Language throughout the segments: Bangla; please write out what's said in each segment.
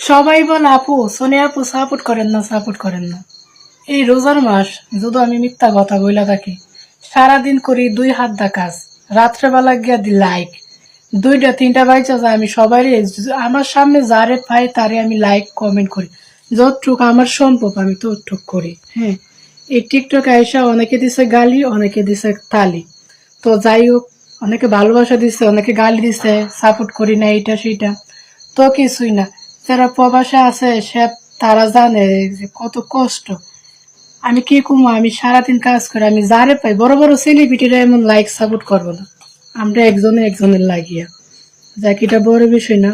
সবাই বলে আপু সোনিয়া আপু সাপোর্ট করেন না সাপোর্ট করেন না। এই রোজার মাস যদি আমি মিথ্যা কথা বইলা থাকি সারাদিন করি দুই হাত দা কাজ রাত্রেবেলা গিয়া দি লাইক দুইটা তিনটা বাইচা যায় আমি সবাই আমার সামনে যারে পাই তারে আমি লাইক কমেন্ট করি। যতটুক আমার সম্ভব আমি ততটুক করি। হ্যাঁ এই টিকটক আইসা অনেকে দিছে গালি অনেকে দিছে তালি। তো যাই হোক অনেকে ভালোবাসা দিছে অনেকে গালি দিছে সাপোর্ট করি না এইটা সেইটা। তো কিছুই না। যারা প্রবাসে আছে, সে তারা জানে যে কত কষ্ট। আমি কি করব আমি সারাদিন কাজ করে, আমি যারে পাই, বড় বড় সেলিব্রিটিরা এমন লাইক সাপোর্ট করব না। আমরা একজনে একজনের লাগিয়া। যাক, এটা বড় বিষয় না।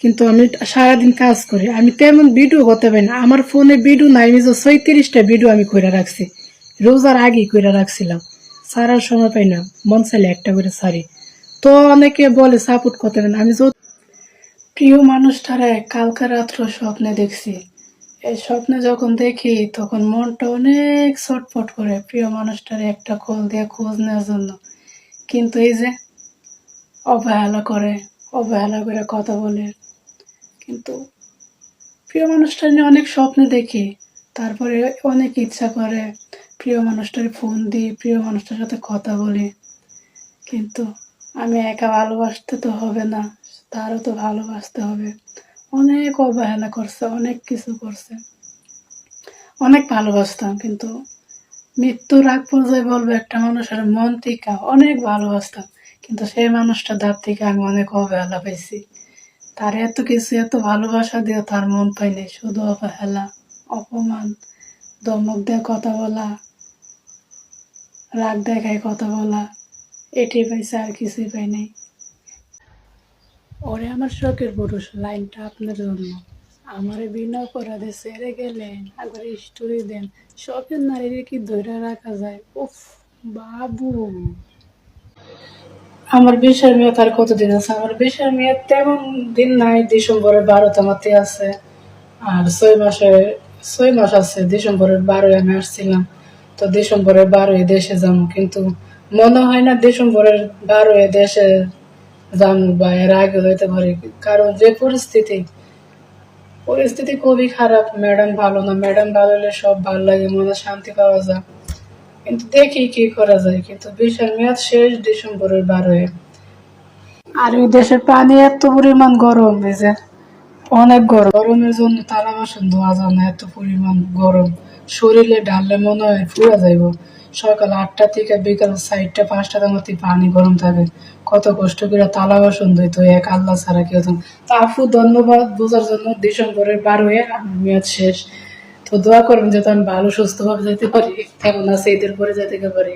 কিন্তু আমি সারাদিন কাজ করি। আমি তেমন ভিডিও করতে পারি না। আমার ফোনে ভিডিও নাই, আমি যে ছয়ত্রিশটা ভিডিও আমি কইরা রাখছি। রোজার আগে কইরা রাখছিলাম। সারার সময় পাই না। মন চাইলে একটা করে সারি। তো অনেকে বলে সাপোর্ট করতে পারে না। আমি যত প্রিয় মানুষটারে কালকে রাত্র স্বপ্নে দেখছি। এই স্বপ্নে যখন দেখি, তখন মনটা অনেক ছটফট করে প্রিয় মানুষটারে একটা খোঁজ দিয়ে খোঁজ নেওয়ার জন্য। কিন্তু এই যে, অবহেলা করে অবহেলা করে কথা বলে। কিন্তু প্রিয় মানুষটা নিয়ে অনেক স্বপ্নে দেখি, তারপরে অনেক ইচ্ছা করে, প্রিয় মানুষটার ফোন দিই, প্রিয় মানুষটার সাথে কথা বলি। কিন্তু আমি একা ভালোবাসতে তো হবে না, তারও তো ভালোবাসতে হবে। অনেক অবহেলা করছে, অনেক কিছু করছে। অনেক ভালোবাসতাম, কিন্তু মৃত্যুর আগ পর্যায়ে বলব একটা মানুষের মন থেকে অনেক ভালোবাসতাম, কিন্তু সেই মানুষটা দাঁত থেকে আমি অনেক অবহেলা পাইছি। তার এত কিছু, এত ভালোবাসা দিয়ে তার মন পাইনি শুধু অবহেলা, অপমান, দমক দিয়ে কথা বলা, রাগ দেখায় কথা বলা। এটি পাইছে আর কিছুই পাই নাই। ওরে আমার শখের পুরুষ, লাইনটা আপনার জন্য। আমারে বিনা দিয়ে সেরে গেলেন একবার স্টোরি দেন। শখের নারীরে কি ধরে রাখা যায়? উফ, বাবু। আমার বিশের মেয়ে তার কতদিন আছে? আমার বিশের মেয়ে তেমন দিন নাই, ডিসেম্বরের বারো তামাতে আছে। আর ছয় মাসে, ছয় মাস আছে, ডিসেম্বরের বারোই আমি আসছিলাম। তো ডিসেম্বরের বারোই দেশে যাব, কিন্তু মনে হয় না ডিসেম্বরের বারোই দেশে যাব বা এর আগে হইতে পারে, কারণ যে পরিস্থিতি পরিস্থিতি খুবই খারাপ। ম্যাডাম ভালো না, ম্যাডাম ভালো হলে সব ভালো লাগে, মনে শান্তি পাওয়া যায়। কিন্তু দেখি কি করা যায়, কিন্তু বিশাল মেয়াদ শেষ ডিসেম্বরের বারোয়। আর ওই দেশের পানি এত পরিমাণ গরম, এই যে অনেক গরম। গরমের জন্য তালা বাসন ধোয়া যায় না, এত পরিমাণ গরম। শরীরে ঢাললে মনে হয় পুরা যাইব। সকাল আটটা থেকে বিকাল চারটা, পাঁচটা মধ্যে পানি গরম থাকে। কত কষ্ট করে তালা বাসন ধুইতো এক আল্লাহ ছাড়া কেউ তা আফু ধন্যবাদ বোঝার জন্য ডিসেম্বরের বারোয় মেয়াদ শেষ। তো দোয়া করবেন যাতে আমি ভালো, সুস্থভাবে যেতে পারি। তেমন আছে এদের পরে যেতে পারি?